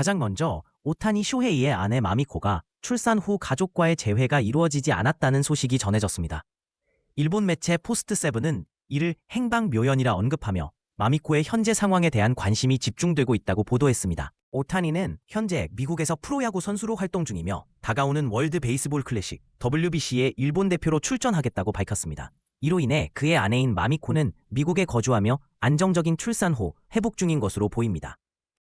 가장 먼저 오타니 쇼헤이의 아내 마미코가 출산 후 가족과의 재회가 이루어지지 않았다는 소식이 전해졌습니다. 일본 매체 포스트 세븐은 이를 행방묘연이라 언급하며 마미코의 현재 상황에 대한 관심이 집중되고 있다고 보도했습니다. 오타니는 현재 미국에서 프로야구 선수로 활동 중이며 다가오는 월드 베이스볼 클래식 WBC에 일본 대표로 출전하겠다고 밝혔습니다. 이로 인해 그의 아내인 마미코는 미국에 거주하며 안정적인 출산 후 회복 중인 것으로 보입니다.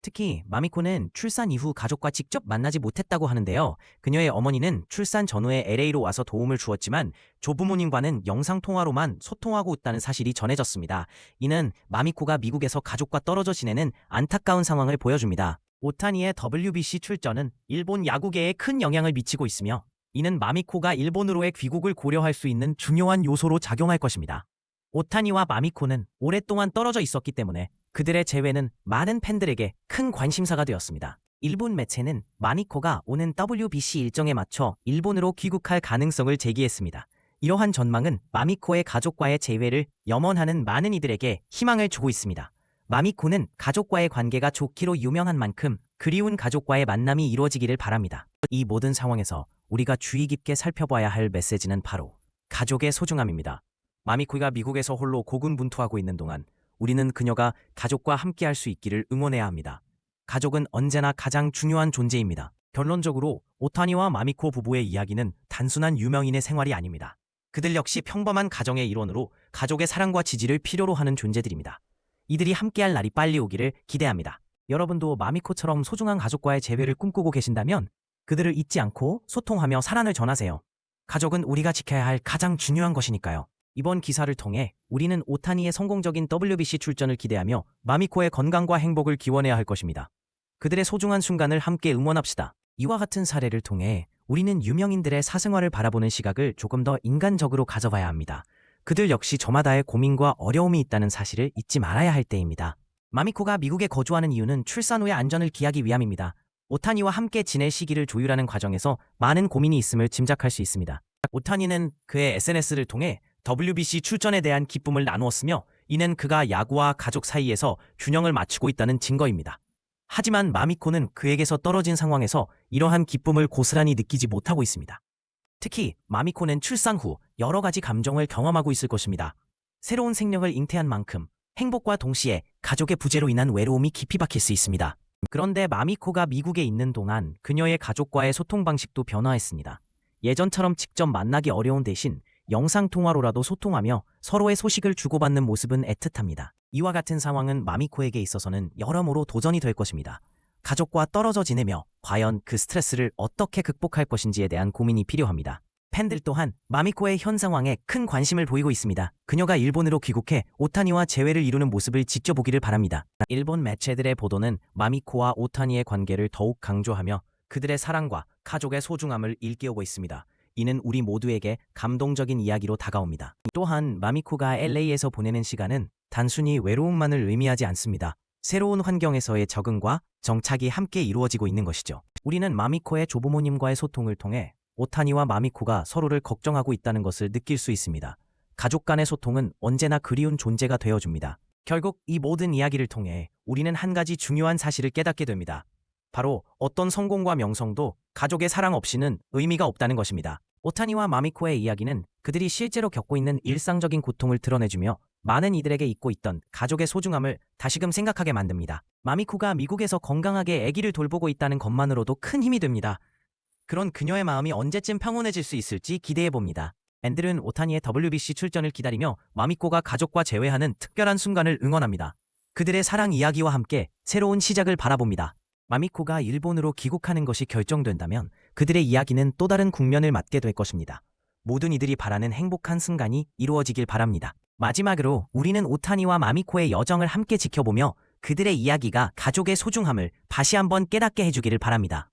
특히 마미코는 출산 이후 가족과 직접 만나지 못했다고 하는데요. 그녀의 어머니는 출산 전후에 LA로 와서 도움을 주었지만 조부모님과는 영상통화로만 소통하고 있다는 사실이 전해졌습니다. 이는 마미코가 미국에서 가족과 떨어져 지내는 안타까운 상황을 보여줍니다. 오타니의 WBC 출전은 일본 야구계에 큰 영향을 미치고 있으며 이는 마미코가 일본으로의 귀국을 고려할 수 있는 중요한 요소로 작용할 것입니다. 오타니와 마미코는 오랫동안 떨어져 있었기 때문에 그들의 재회는 많은 팬들에게 큰 관심사가 되었습니다. 일본 매체는 마미코가 오는 WBC 일정에 맞춰 일본으로 귀국할 가능성을 제기했습니다. 이러한 전망은 마미코의 가족과의 재회를 염원하는 많은 이들에게 희망을 주고 있습니다. 마미코는 가족과의 관계가 좋기로 유명한 만큼 그리운 가족과의 만남이 이루어지기를 바랍니다. 이 모든 상황에서 우리가 주의 깊게 살펴봐야 할 메시지는 바로 가족의 소중함입니다. 마미코가 미국에서 홀로 고군분투하고 있는 동안 우리는 그녀가 가족과 함께할 수 있기를 응원해야 합니다. 가족은 언제나 가장 중요한 존재입니다. 결론적으로 오타니와 마미코 부부의 이야기는 단순한 유명인의 생활이 아닙니다. 그들 역시 평범한 가정의 일원으로 가족의 사랑과 지지를 필요로 하는 존재들입니다. 이들이 함께할 날이 빨리 오기를 기대합니다. 여러분도 마미코처럼 소중한 가족과의 재회를 꿈꾸고 계신다면 그들을 잊지 않고 소통하며 사랑을 전하세요. 가족은 우리가 지켜야 할 가장 중요한 것이니까요. 이번 기사를 통해 우리는 오타니의 성공적인 WBC 출전을 기대하며 마미코의 건강과 행복을 기원해야 할 것입니다. 그들의 소중한 순간을 함께 응원합시다. 이와 같은 사례를 통해 우리는 유명인들의 사생활을 바라보는 시각을 조금 더 인간적으로 가져봐야 합니다. 그들 역시 저마다의 고민과 어려움이 있다는 사실을 잊지 말아야 할 때입니다. 마미코가 미국에 거주하는 이유는 출산 후의 안전을 기하기 위함입니다. 오타니와 함께 지낼 시기를 조율하는 과정에서 많은 고민이 있음을 짐작할 수 있습니다. 오타니는 그의 SNS를 통해 WBC 출전에 대한 기쁨을 나누었으며 이는 그가 야구와 가족 사이에서 균형을 맞추고 있다는 증거입니다. 하지만 마미코는 그에게서 떨어진 상황에서 이러한 기쁨을 고스란히 느끼지 못하고 있습니다. 특히 마미코는 출산 후 여러 가지 감정을 경험하고 있을 것입니다. 새로운 생명을 잉태한 만큼 행복과 동시에 가족의 부재로 인한 외로움이 깊이 박힐 수 있습니다. 그런데 마미코가 미국에 있는 동안 그녀의 가족과의 소통 방식도 변화했습니다. 예전처럼 직접 만나기 어려운 대신 영상통화로라도 소통하며 서로의 소식을 주고받는 모습은 애틋합니다. 이와 같은 상황은 마미코에게 있어서는 여러모로 도전이 될 것입니다. 가족과 떨어져 지내며 과연 그 스트레스를 어떻게 극복할 것인지에 대한 고민이 필요합니다. 팬들 또한 마미코의 현 상황에 큰 관심을 보이고 있습니다. 그녀가 일본으로 귀국해 오타니와 재회를 이루는 모습을 지켜보기를 바랍니다. 일본 매체들의 보도는 마미코와 오타니의 관계를 더욱 강조하며 그들의 사랑과 가족의 소중함을 일깨우고 있습니다. 이는 우리 모두에게 감동적인 이야기로 다가옵니다. 또한 마미코가 LA에서 보내는 시간은 단순히 외로움만을 의미하지 않습니다. 새로운 환경에서의 적응과 정착이 함께 이루어지고 있는 것이죠. 우리는 마미코의 조부모님과의 소통을 통해 오타니와 마미코가 서로를 걱정하고 있다는 것을 느낄 수 있습니다. 가족 간의 소통은 언제나 그리운 존재가 되어줍니다. 결국 이 모든 이야기를 통해 우리는 한 가지 중요한 사실을 깨닫게 됩니다. 바로 어떤 성공과 명성도 가족의 사랑 없이는 의미가 없다는 것입니다. 오타니와 마미코의 이야기는 그들이 실제로 겪고 있는 일상적인 고통을 드러내주며 많은 이들에게 잊고 있던 가족의 소중함을 다시금 생각하게 만듭니다. 마미코가 미국에서 건강하게 아기를 돌보고 있다는 것만으로도 큰 힘이 됩니다. 그런 그녀의 마음이 언제쯤 평온해질 수 있을지 기대해 봅니다. 앤들은 오타니의 WBC 출전을 기다리며 마미코가 가족과 재회하는 특별한 순간을 응원합니다. 그들의 사랑 이야기와 함께 새로운 시작을 바라봅니다. 마미코가 일본으로 귀국하는 것이 결정된다면 그들의 이야기는 또 다른 국면을 맞게 될 것입니다. 모든 이들이 바라는 행복한 순간이 이루어지길 바랍니다. 마지막으로 우리는 오타니와 마미코의 여정을 함께 지켜보며 그들의 이야기가 가족의 소중함을 다시 한번 깨닫게 해주기를 바랍니다.